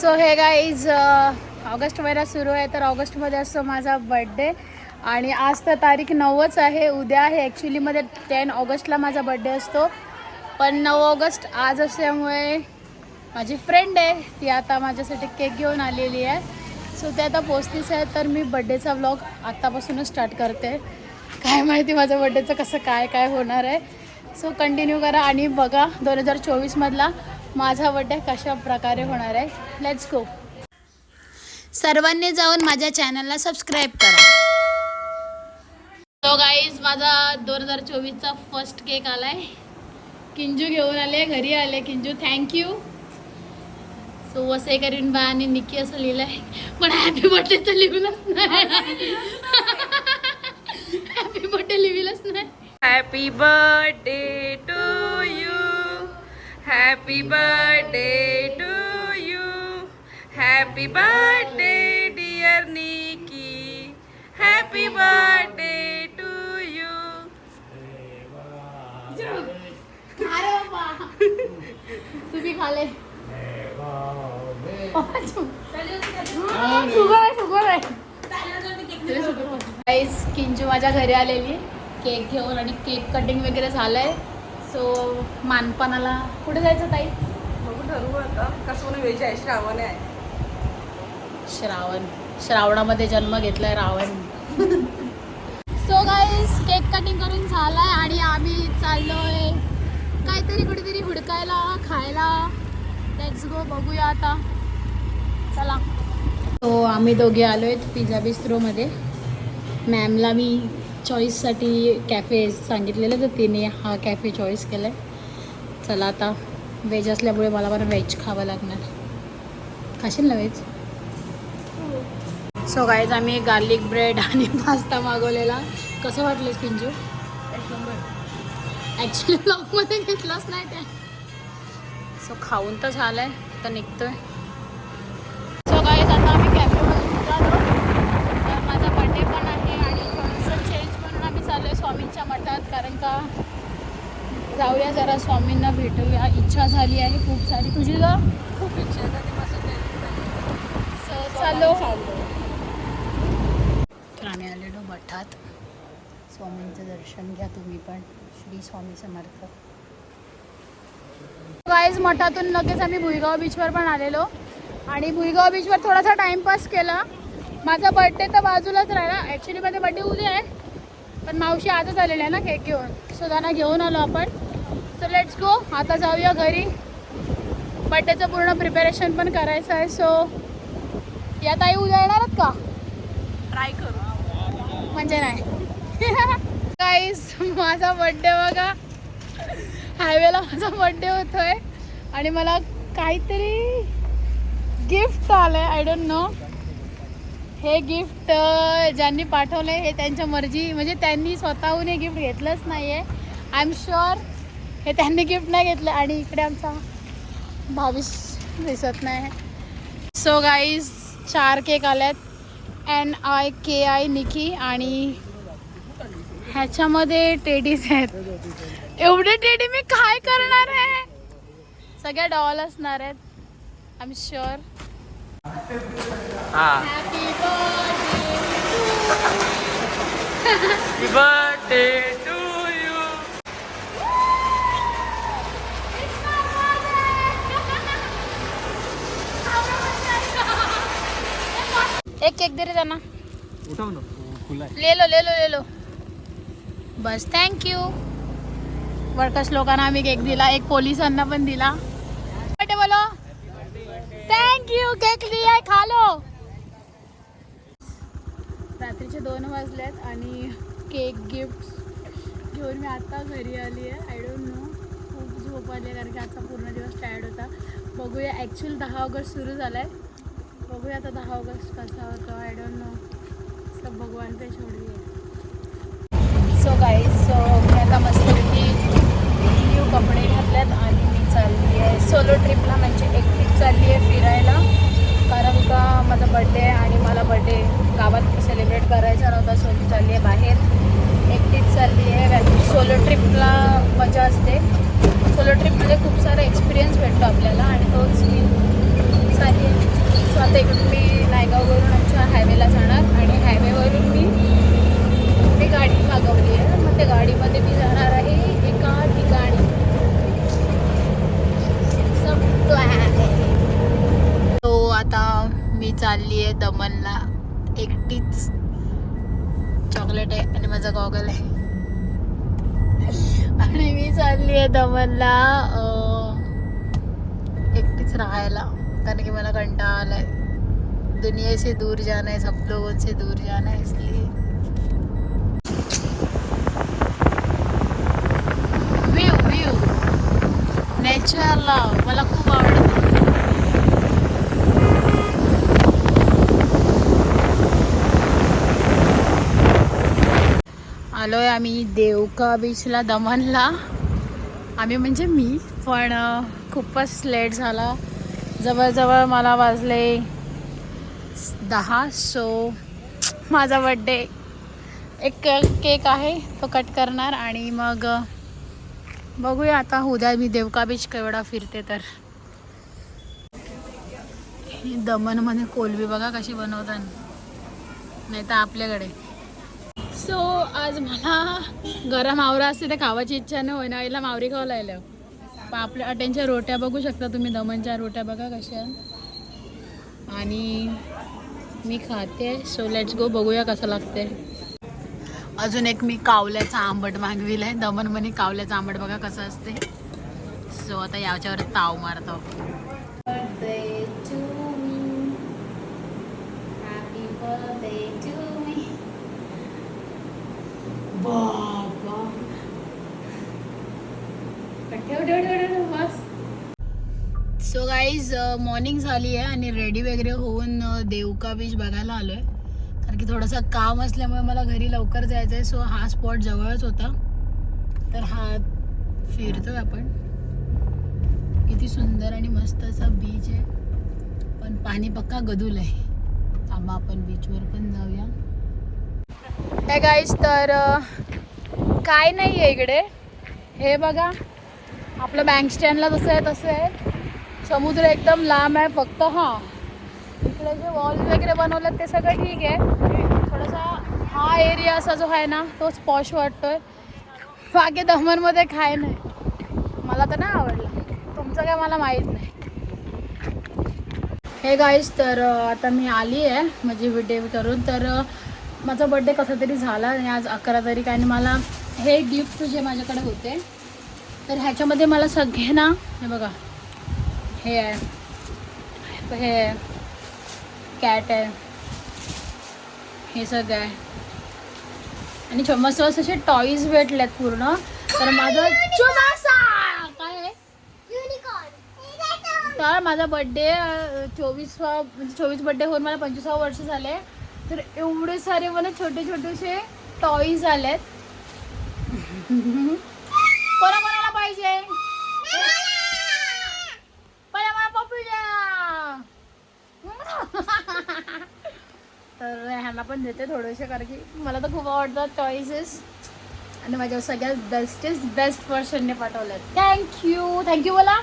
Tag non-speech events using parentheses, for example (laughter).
So हे guys August महिना सुरू आहे तर ऑगस्टमध्ये असतो माझा बड्डे आणि आज तर तारीख नऊच आहे उद्या आहे. ॲक्च्युलीमध्ये टेन ऑगस्टला माझा बड्डे असतो. पण नऊ ऑगस्ट आज असल्यामुळे माझी फ्रेंड आहे. ती आता माझ्यासाठी केक घेऊन आलेली आहे. सो ते आता पोचतीच आहे तर मी बड्डेचा व्लॉग आत्तापासूनच स्टार्ट करते. काय माहिती माझ्या बड्डेचं कसं काय काय होणार आहे. सो कंटिन्यू करा आणि बघा दोन हजार चोवीसमधला माझा बड्डे कशा प्रकारे होणार आहे? लेट्स गो सर्वांनी जाऊन माझ्या चॅनलला सबस्क्राईब करा. तो गाईज माझा दोन हजार चोवीसचा फर्स्ट केक आलाय. किंजू घेऊन आले घरी आले. किंजू थँक्यू सो वसई करीन बा आणि निकी असं लिहिलंय. पण हॅपी बर्थडे तर लिहिलंच नाही. (laughs) हॅपी बर्थडे लिहिलंच नाही. Happy birthday happy birthday to you happy birthday dear Nikki happy birthday to you तुम्ही खाले. शुगर आहे शुगर आहे. किंजू माझ्या घरी आलेली केक घेऊन आणि केक कटिंग वगैरे झालंय. सो मानपानाला कुठे जायचं ताई? बघू ठरवू आता. कसं म्हणून व्हेज आहे श्रावण आहे. श्रावण. श्रावणामध्ये जन्म घेतलाय Ravan. So guys cake cutting करून झालाय आणि आम्ही चाललोय काहीतरी कुठेतरी हुडकायला खायला. लेट्स गो बघूया आता. चला. तो आम्ही दोघे आलो आहेत पिझ्झा बिस्ट्रोमध्ये मॅमला मी चॉईससाठी कॅफे सांगितलेलं तर तिने हा कॅफे चॉईस केला आहे चला आता व्हेज असल्यामुळे मला पण व्हेज खावं लागणार. खाशील ना व्हेज सो गाईज आम्ही गार्लिक ब्रेड आणि पास्ता मागवलेला. कसं वाटलं पिंजू? ॲक्च्युली ब्लॉगमध्ये घेतलाच नाही ते सो खाऊन तर झालं आहे तर निघतोय. जाऊया जरा स्वामींना भेटूया. इच्छा झाली आहे खूप सारी. तुझी जा. खूप इच्छा आहे तर आम्ही आलेलो मठात. स्वामींचं दर्शन घ्या तुम्ही पण. श्री स्वामी समर्थ. गाईज मठातून लगेच आम्ही भुईगाव बीचवर पण आलेलो. आणि भुईगाव बीचवर थोडासा टाइमपास केला. माझा बड्डे तर बाजूलाच राहिला. ॲक्च्युली माझा बड्डे उद्या आहे. पण मावशी आजच आलेली आहे ना केक घेऊन. सो त्यांना घेऊन आलो आपण. सो लेट्स गो आता जाऊया घरी. बड्डेचं पूर्ण प्रिपरेशन पण करायचं आहे. सो या ताई उद्या येणारच का? ट्राय करू. म्हणजे नाही. (laughs) काहीच माझा बड्डे बघा. हायवेला माझा बड्डे होतोय. आणि मला काहीतरी गिफ्ट आलंय. आय डोंट नो हे गिफ्ट ज्यांनी पाठवलं हे त्यांच्या मर्जी म्हणजे त्यांनी स्वतःहून हे गिफ्ट घेतलंच नाही आहे आय एम शुअर हे त्यांनी गिफ्ट नाही घेतलं आणि इकडे आमचा भावीस दिसत नाही. सो गाईज चार केक आल्यात. N I K I Nikki आणि ह्याच्यामध्ये टेडीज आहेत. एवढे टेडी मी काय करणार आहे? सगळ्या डॉल असणार आहेत. आय एम शुअर हा happy birthday happy birthday to you एक केक दे रे त्यांना. उठव ना. खुला ले लो ले लो ले लो बस थँक्यू वर्कर्स लोकांना आम्ही केक दिला एक पोलिसांना पण दिला. बर्थडे बोलो. थँक्यू केक लिया खा लो. रात्रीचे दोन वाजलेत आणि केक गिफ्ट घेऊन मी आता घरी आली आहे. आय डोंट नो खूप झोप आली आहे कारण की आजचा पूर्ण दिवस टायर्ड होता. बघूया ॲक्च्युअल दहा ऑगस्ट सुरू झाला आहे बघूया आता दहा ऑगस्ट कसा होतो आय डोंट नो सब भगवान पे छोडूया. सो गाईज सो मी आता मस्तपैकी न्यू कपडे घातल्यात आणि मी चालली आहे सोलो ट्रिपला म्हणजे एकटीच चालली आहे फिरायला. कारण का माझा बड्डे आहे आणि मला बड्डे गावात सेलिब्रेट करायचा नव्हता सो मी चालली आहे बाहेर एकटीच चालली आहे सोलो ट्रिपला मजा असते. सोलो ट्रिपमध्ये खूप सारा एक्सपिरियन्स भेटतो आपल्याला आणि तोच मी बस आहे. सो आता इकडून मी नायगाववरून आमच्या हायवेला जाणार आणि हायवेवरून मी मी गाडी मागवली आहे. मग त्या गाडीमध्ये मी जाणार आहे एका ठिकाणी. आहे तो आता मी चालली आहे दमनला. एकटीच चॉकलेट आहे आणि माझा गॉगल आहे. आणि मी चालली आहे दमनला एकटीच राहायला. कारण की मला कंटाळा आलाय दुनिया से दूर जाना है सब लोगों से दूर जाना है इसलिए। व्यू व्यू नेचरला मला खूप आवडतं. आलोय आम्ही देवका बीचला दमनला. आम्ही म्हणजे मी पण खूपच लेट झाला. जवळजवळ मला वाजले दहा सो माझा बड्डे एक केक आहे तो कट करणार आणि मग बघूया आता उद्या मी देवका बीच केवढा फिरते तर. दमनमध्ये कोलबी बघा कशी बनवतात. नाही तर आपल्याकडे. सो आज मला गरम आवरा असते तर खावायची इच्छा नाही होईना आईला मावरी खावं लागलं आपल्या अटेंच्या रोट्या बघू शकता तुम्ही दमनच्या रोट्या बघा कशा. आणि मी खाते सो लेट्स गो बघूया कसं लागते अजून एक मी कावल्याचा आंबट मागविला आहे दमन म्हणे कावल्याचा आंबट बघा कसं असते सो आता याच्यावर ताव मारतो. बाबा ठेव ठेव ठेव गाईज मॉर्निंग झाली आहे आणि रेडी वगैरे होऊन देवका बीच बघायला आलो आहे कारण की थोडंसं काम असल्यामुळे मला घरी लवकर जायचं आहे सो हा स्पॉट जवळच होता. तर हा फिरतोय आपण. किती सुंदर आणि मस्त असा बीच आहे. पण पाणी पक्का गदूल आहे. थांबा आपण बीचवर पण जाऊया. हे गाईज तर काय नाही आहे इकडे. हे बघा आपलं बँक स्टँडला जसं आहे तसं आहे. समुद्र एकदम लांब आहे फक्त हां. इकडे जे वॉल वगैरे बनवलेत ते सगळं ठीक आहे. थोडासा हा एरिया असा जो आहे ना तो स्पॉश वाटतोय. बाकी दमनमध्ये काय नाही. मला तर नाही आवडलं. तुमचं काय मला माहीत नाही. हे गाईज तर आता मी आली आहे माझी व्हिडिओ करून. तर माझा बड्डे कसा तरी झाला आणि आज अकरा तारीख आणि मला हे गिफ्ट जे माझ्याकडे होते तर ह्याच्यामध्ये मला सगळे ना हे बघा हे आहे हे कॅट आहे हे सगळं आहे. आणि मस्त मस्त असे टॉईज भेटलेत पूर्ण. तर माझं चुमासा! काय आहे? तर माझा बड्डे चोवीसवा म्हणजे चोवीस बड्डे होऊन मला पंचवीसवा वर्ष झाले. तर एवढे सारे मला छोटे छोटेसे टॉईज आलेत. कोणा कोणाला पाहिजे? ह्याला पण देते थोडेसे कारण की मला तर खूप आवडतात चॉईसेस आणि माझ्या सगळ्यात बेस्टेस्ट बेस्ट पर्सनने पाठवलं थँक्यू थँक्यू बोला.